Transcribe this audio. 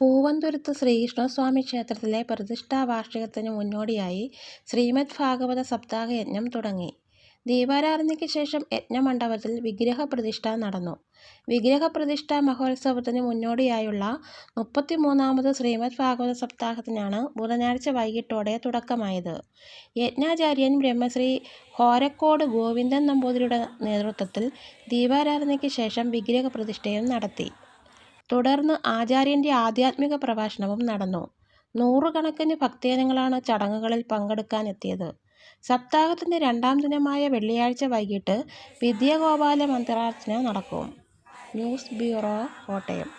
പൂവന്തുരുത്ത് ശ്രീകൃഷ്ണസ്വാമി ക്ഷേത്രത്തിലെ പ്രതിഷ്ഠാ വാർഷികത്തിന് മുന്നോടിയായി ശ്രീമദ് ഭാഗവത സപ്താഹ യജ്ഞം തുടങ്ങി. ദീപാരാധനയ്ക്ക് ശേഷം യജ്ഞമണ്ഡപത്തിൽ വിഗ്രഹപ്രതിഷ്ഠ നടന്നു. വിഗ്രഹപ്രതിഷ്ഠ മഹോത്സവത്തിന് മുന്നോടിയായുള്ള മുപ്പത്തിമൂന്നാമത് ശ്രീമദ് ഭാഗവത സപ്താഹത്തിനാണ് ബുധനാഴ്ച വൈകിട്ടോടെ തുടക്കമായത്. യജ്ഞാചാര്യൻ ബ്രഹ്മശ്രീ ഹോരക്കോട് ഗോവിന്ദൻ നമ്പൂതിരിയുടെ നേതൃത്വത്തിൽ ദീപാരാധനയ്ക്ക് ശേഷം വിഗ്രഹപ്രതിഷ്ഠയും നടത്തി. തുടർന്ന് ആചാര്യന്റെ ആധ്യാത്മിക പ്രഭാഷണവും നടന്നു. നൂറുകണക്കിന് ഭക്തജനങ്ങളാണ് ചടങ്ങുകളിൽ പങ്കെടുക്കാനെത്തിയത്. സപ്താഹത്തിന്റെ രണ്ടാം ദിനമായ വെള്ളിയാഴ്ച വൈകിട്ട് വിദ്യാഗോപാല മന്ത്രാർച്ചന നടക്കും. News bureau Kottayam